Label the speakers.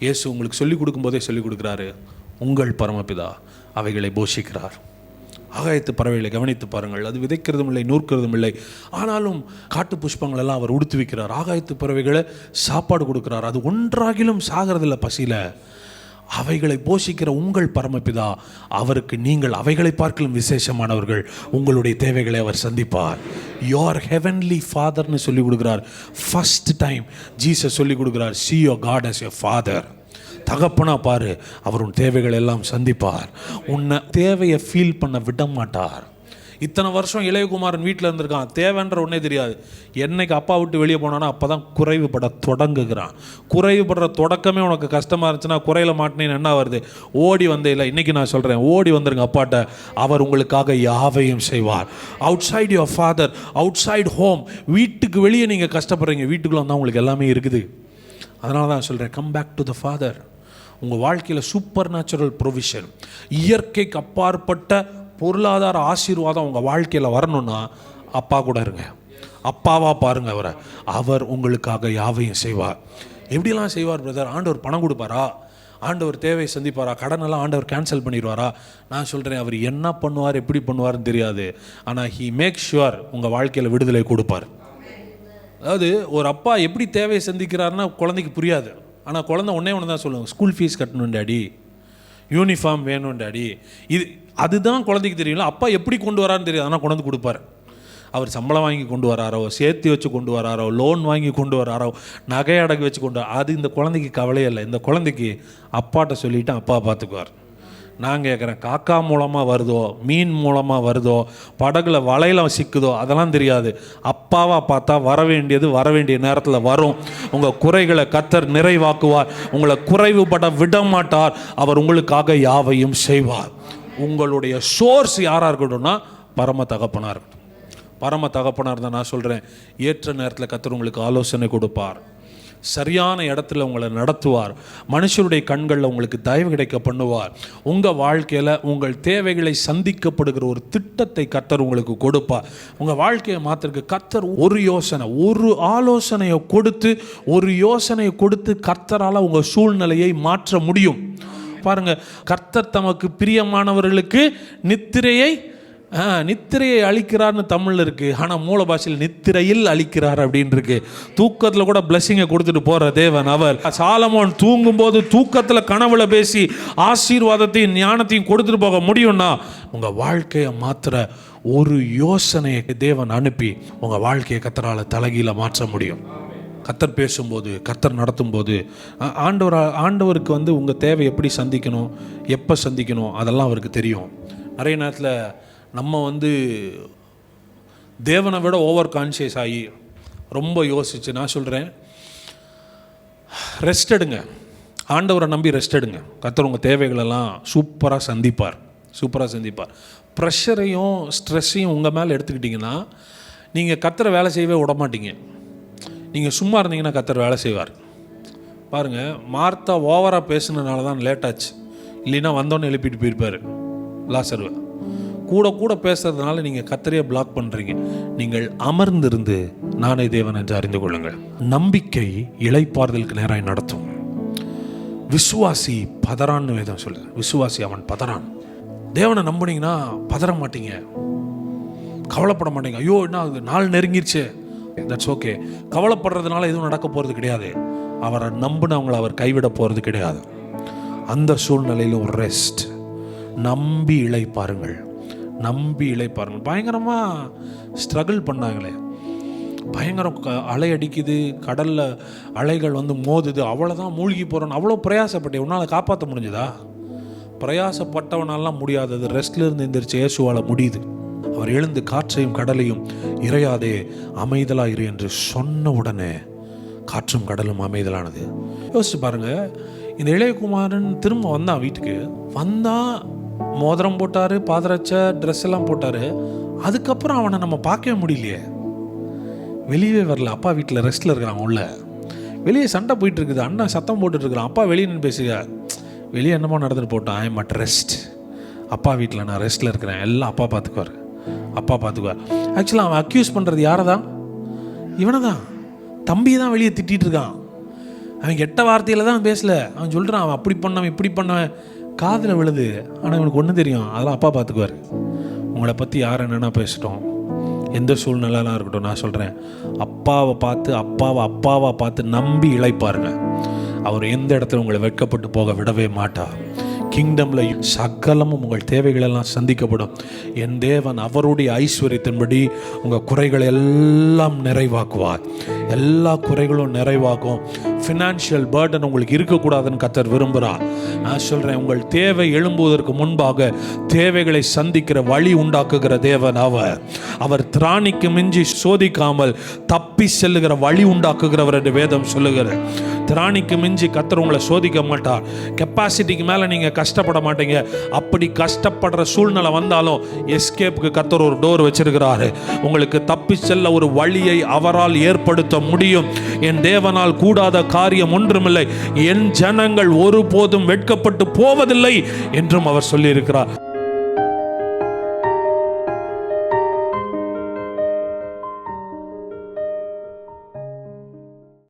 Speaker 1: இயேசு உங்களுக்கு சொல்லிக் கொடுக்கும்போதே சொல்லிக் கொடுக்குறாரு உங்கள் பரமபிதா அவைகளை போஷிக்கிறார். ஆகாயத்து பறவைகளை கவனித்து பாருங்கள். அது விதைக்கிறதும் இல்லை நூற்கிறதும் இல்லை. ஆனாலும் காட்டு புஷ்பங்கள் எல்லாம் அவர் உடுத்து வைக்கிறார். ஆகாயத்து பறவைகளை சாப்பாடு கொடுக்குறார். அது ஒன்றாகிலும் சாகிறதில்ல பசியில். அவைகளை போஷிக்கிற உங்கள் பரமபிதா அவருக்கு நீங்கள் அவைகளை பார்க்கலும் விசேஷமானவர்கள். உங்களுடைய தேவைகளை அவர் சந்திப்பார். யோர் ஹெவன்லி ஃபாதர்னு சொல்லிக் கொடுக்குறார். ஃபஸ்ட் டைம் ஜீசஸ் சொல்லிக் கொடுக்குறார் see you God as you father தகப்பனா பாரு அவர் உன் தேவைகள் எல்லாம் சந்திப்பார். உன்னை தேவையை ஃபீல் பண்ண விட மாட்டார் இத்தனை வருஷம் இளையகுமாரன் வீட்டில் இருந்திருக்கான். தேவைன்ற ஒன்றே தெரியாது. என்னைக்கு அப்பா விட்டு வெளியே போனானா அப்போ தான் குறைவுபட தொடங்குகிறான். குறைவுபடுற தொடக்கமே உனக்கு கஷ்டமாக இருந்துச்சுன்னா குறையில மாட்டினேன்னு என்ன வருது? ஓடி வந்தே இல்லை இன்றைக்கி நான் சொல்கிறேன் ஓடி வந்துருங்க அப்பாட்ட. அவர் உங்களுக்காக யாவையும் செய்வார். Outside your father outside home வீட்டுக்கு வெளியே நீங்கள் கஷ்டப்படுறீங்க. வீட்டுக்குள்ளே வந்தால் உங்களுக்கு எல்லாமே இருக்குது. அதனால தான் சொல்கிறேன் come back to the father உங்கள் வாழ்க்கையில் சூப்பர் நேச்சுரல் ப்ரொவிஷன் இயற்கைக்கு அப்பாற்பட்ட பொருளாதார ஆசீர்வாதம் உங்கள் வாழ்க்கையில் வரணும்னா அப்பா கூட இருங்க. அப்பாவாக பாருங்க அவரை. அவர் உங்களுக்காக யாவையும் செய்வார். எப்படிலாம் செய்வார் பிரதர் ஆண்டவர் பணம் கொடுப்பாரா? ஆண்டவர் தேவை சந்திப்பாரா? கடனெல்லாம் ஆண்டவர் கேன்சல் பண்ணிடுவாரா? நான் சொல்கிறேன் அவர் என்ன பண்ணுவார் எப்படி பண்ணுவார்னு தெரியாது. ஆனால் ஹீ மேக் ஷுவர் உங்கள் வாழ்க்கையில் விடுதலை கொடுப்பார். அதாவது ஒரு அப்பா எப்படி தேவையை சந்திக்கிறாருன்னா குழந்தைக்கு புரியாது. ஆனால் குழந்தை ஒன்றே ஒன்று தான் சொல்லுவாங்க ஸ்கூல் ஃபீஸ் கட்டணும் டாடி யூனிஃபார்ம் வேணும் டாடி இது அதுதான் குழந்தைக்கு தெரியல அப்பா எப்படி கொண்டு வரான்னு தெரியாது. ஆனால் கொண்டு வந்து கொடுப்பாரு. அவர் சம்பளம் வாங்கி கொண்டு வராரோ சேர்த்து வச்சு கொண்டு வராரோ லோன் வாங்கி கொண்டு வராரோ நகை அடகு வச்சு கொண்டு வர- அது இந்த குழந்தைக்கு கவலையே இல்லை. இந்த குழந்தைக்கு அப்பாட்ட சொல்லிவிட்டு அப்பா பார்த்துக்குவார் நான் கேட்குறேன் காக்கா மூலமாக வருதோ மீன் மூலமாக வருதோ படகுல வலையில் சிக்குதோ அதெல்லாம் தெரியாது. அப்பாவாக பார்த்தா வர வேண்டியது வர வேண்டிய நேரத்தில் வரும். உங்கள் குறைகளை கத்தர் நிறைவாக்குவார். உங்களை குறைவுபட விட மாட்டார் அவர் உங்களுக்காக யாவையும் செய்வார். உங்களுடைய சோர்ஸ் யாராக இருக்கட்டும்னா பரம தகப்பனாக இருக்கட்டும் பரம தகப்பனார் தான் நான் சொல்கிறேன் ஏற்ற நேரத்தில் கத்தர் உங்களுக்கு ஆலோசனை கொடுப்பார். சரியான இடத்துல உங்களை நடத்துவார். மனுஷருடைய கண்களில் உங்களுக்கு தயவு கிடைக்க பண்ணுவார். உங்கள் வாழ்க்கையில் உங்கள் தேவைகளை சந்திக்கப்படுகிற ஒரு திட்டத்தை கத்தர் உங்களுக்கு கொடுப்பார். உங்கள் வாழ்க்கையை மாத்திருக்கு கத்தர் ஒரு யோசனை ஒரு ஆலோசனையை கொடுத்து ஒரு யோசனையை கொடுத்து கர்த்தரால் உங்கள் சூழ்நிலையை மாற்ற முடியும். பாருங்க கர்த்தர் தமக்கு பிரியமானவர்களுக்கு நித்திரையை நித்திரையை அழிக்கிறார்னு தமிழில் இருக்குது ஆனால் மூல பாஷையில் நித்திரையில் அழிக்கிறார் அப்படின்னு இருக்கு. தூக்கத்தில் கூட பிளஸ்ஸிங்கை கொடுத்துட்டு போகிற தேவன் அவர். சாலமோன் தூங்கும்போது தூக்கத்தில் கனவுல பேசி ஆசீர்வாதத்தையும் ஞானத்தையும் கொடுத்துட்டு போக முடியும்னா உங்கள் வாழ்க்கையை மாத்திர ஒரு யோசனையை தேவன் அனுப்பி உங்கள் வாழ்க்கையை கத்தரால் தலகியில் மாற்ற முடியும். கத்தர் பேசும்போது கத்தர் நடத்தும்போது ஆண்டவர் ஆண்டவருக்கு வந்து உங்கள் தேவை எப்படி சந்திக்கணும் எப்போ சந்திக்கணும் அதெல்லாம் அவருக்கு தெரியும். நிறைய நேரத்தில் நம்ம வந்து தேவனை விட ஓவர் கான்ஷியஸ் ஆகி ரொம்ப யோசிச்சு நான் சொல்கிறேன் ரெஸ்ட் எடுங்க. ஆண்டவரை நம்பி ரெஸ்ட் எடுங்க. கத்தர் உங்கள் தேவைகளெல்லாம் சூப்பராக சந்திப்பார். சூப்பராக சந்திப்பார். ப்ரெஷரையும் ஸ்ட்ரெஸ்ஸையும் உங்கள் மேலே எடுத்துக்கிட்டிங்கன்னா நீங்கள் கத்தரை வேலை செய்யவே விட மாட்டீங்க நீங்கள் சும்மா இருந்தீங்கன்னா கத்தர் வேலை செய்வார். பாருங்கள் மார்த்தா ஓவராக பேசுனதுனால தான் லேட் ஆச்சு. இல்லைன்னா வந்தோன்னு எழுப்பிட்டு போயிருப்பார். லாசருவை கூட கூட பேசுறதுனால நீங்கள் கத்தரையே பிளாக் பண்ணுறீங்க நீங்கள் அமர்ந்திருந்து நானே தேவன் என்று அறிந்து கொள்ளுங்கள். நம்பிக்கை இளைப்பாறுதலுக்கு நேராக நடத்தும். விசுவாசி பதறான்னு வேதம் சொல்லுது. விசுவாசி அவன் பதறான். தேவனை நம்புனீங்கன்னா பதற மாட்டீங்க. கவலைப்பட மாட்டீங்க. ஐயோ என்ன ஆகுது? நாள் நெருங்கிருச்சு. தட்ஸ் ஓகே கவலைப்படுறதுனால எதுவும் நடக்க போகிறது கிடையாது. அவரை நம்பினவங்களை அவர் கைவிட போகிறது கிடையாது. அந்த சூழ்நிலையில் ஒரு ரெஸ்ட் நம்பி இளைப்பாருங்கள். நம்பி இழைப்பார்கள். பயங்கரமாக ஸ்ட்ரகிள் பண்ணாங்களே. பயங்கரம் க- அலை அடிக்குது கடலில் அலைகள் வந்து மோதுது அவ்வளோதான் மூழ்கி போகிறோன்னு அவ்வளோ பிரயாசப்பட்டேன். உன்னால் காப்பாற்ற முடிஞ்சதா? பிரயாசப்பட்டவனாலாம் முடியாதது. ரெஸ்ட்லேருந்து எந்திரிச்சு இயேசுவால் முடியுது. அவர் எழுந்து காற்றையும் கடலையும் இறையாதே அமைதலாக இரு என்று சொன்ன உடனே காற்றும் கடலும் அமைதலானது. யோசிச்சு பாருங்கள் இந்த இளையகுமாரன் திரும்ப வந்தான் வீட்டுக்கு. வந்தால் மோதிரம் போட்டாரு பாதரச்ச ட்ரெஸ் எல்லாம் போட்டாரு. அதுக்கப்புறம் அவனை நம்ம பார்க்கவே முடியலையே. வெளியே வரல. அப்பா வீட்டில் ரெஸ்ட்டில் இருக்கிறான் உள்ள. வெளியே சண்டை போயிட்டு இருக்குது. அண்ணன் சத்தம் போட்டுட்டு இருக்கிறான். அப்பா வெளியே நின்று பேசுக. வெளியே என்னமோ நடந்துட்டு போட்டான். ஐ மட் ரெஸ்ட் அப்பா வீட்டில் நான் ரெஸ்ட்டில் இருக்கிறேன். எல்லாம் அப்பா பார்த்துக்குவார். அப்பா பார்த்துக்குவார். ஆக்சுவலாக அவன் அக்யூஸ் பண்ணுறது யாரை தான் இவனை தான் தம்பியை தான் வெளியே திட்டிகிட்டு இருக்கான். அவன் கெட்ட வார்த்தையில தான் பேசல. அவன் சொல்கிறான் அவன் அப்படி பண்ணவன் இப்படி பண்ணவன். காதில் விழுது. ஆனால் இவனுக்கு ஒன்று தெரியும். அதெல்லாம் அப்பா பார்த்துக்குவார் உங்களை பற்றி யார் என்னென்னா பேசிட்டோம். எந்த சூழ்நிலைலாம் இருக்கட்டும் நான் சொல்கிறேன் அப்பாவை பார்த்து அப்பாவை அப்பாவை பார்த்து நம்பி இழைப்பாருங்க. அவர் எந்த இடத்துல உங்களை வெட்கப்பட்டு போக விடவே மாட்டார் கிங்டமில் சகலமும் உங்கள் தேவைகளெல்லாம் சந்திக்கப்படும். என் தேவன் அவருடைய ஐஸ்வர்யத்தின்படி உங்கள் குறைகளை எல்லாம் நிறைவாக்குவார். எல்லா குறைகளும் நிறைவாகும். ஃபினான்ஷியல் பேர்டன் உங்களுக்கு இருக்கக்கூடாதுன்னு கத்தர் விரும்புகிறார் நான் சொல்கிறேன் உங்கள் தேவை எழும்புவதற்கு முன்பாக தேவைகளை சந்திக்கிற வழி உண்டாக்குகிற தேவன் அவர். அவர் திராணிக்கு மிஞ்சி சோதிக்காமல் தப்பி செல்லுகிற வழி உண்டாக்குகிறவர் என்று வேதம் சொல்லுகிறார் திராணிக்கு மிஞ்சி கத்தர் உங்களை சோதிக்க மாட்டார். கெப்பாசிட்டிக்கு மேலே நீங்கள் கஷ்டப்பட மாட்டீங்க. அப்படி கஷ்டப்படுற சூழ்நிலை வந்தாலும் எஸ்கேப்புக்கு கத்தர் ஒரு டோர் வச்சிருக்கிறாரு. உங்களுக்கு தப்பி செல்ல ஒரு வழியை அவரால் ஏற்படுத்த முடியும். என் தேவனால் கூடாத காரியம் ஒன்றுமில்லை. என் ஜனங்கள் ஒருபோதும் வெட்கப்பட்டு போவதில்லை என்றும் அவர் சொல்லியிருக்கிறார்.